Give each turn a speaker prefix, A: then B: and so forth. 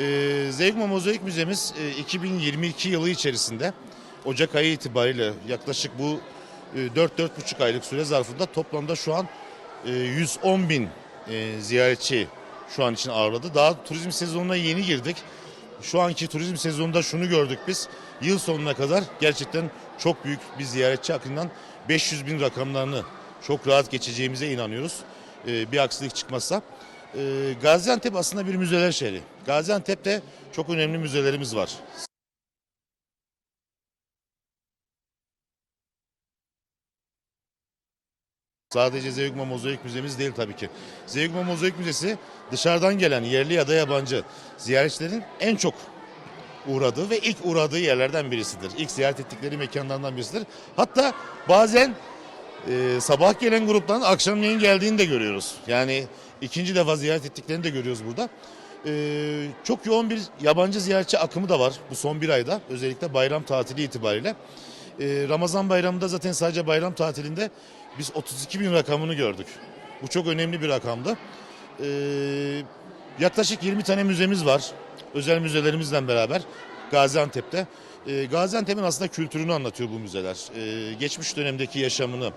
A: Ee, Zeugma Mozaik Müzemiz e, 2022 yılı içerisinde Ocak ayı itibariyle yaklaşık bu e, 4-4,5 aylık süre zarfında toplamda şu an e, 110 bin e, ziyaretçi şu an için ağırladı. Daha turizm sezonuna yeni girdik. Şu anki turizm sezonunda şunu gördük biz. Yıl sonuna kadar gerçekten çok büyük bir ziyaretçi akından 500 bin rakamlarını çok rahat geçeceğimize inanıyoruz. E, bir aksilik çıkmazsa. E, Gaziantep aslında bir müzeler şehri. Gaziantep'te çok önemli müzelerimiz var. Sadece Zeugma Mozaik Müzemiz değil tabii ki. Zeugma Mozaik Müzesi dışarıdan gelen yerli ya da yabancı ziyaretçilerin en çok uğradığı ve ilk uğradığı yerlerden birisidir. İlk ziyaret ettikleri mekanlardan birisidir. Hatta bazen e, sabah gelen grupların akşamleyin geldiğini de görüyoruz. Yani ikinci defa ziyaret ettiklerini de görüyoruz burada. E, çok yoğun bir yabancı ziyaretçi akımı da var bu son bir ayda. Özellikle bayram tatili itibariyle. E, Ramazan bayramında zaten sadece bayram tatilinde biz 32 bin rakamını gördük. Bu çok önemli bir rakamdı. E, yaklaşık 20 tane müzemiz var. Özel müzelerimizle beraber Gaziantep'te. E, Gaziantep'in aslında kültürünü anlatıyor bu müzeler. E, geçmiş dönemdeki yaşamını,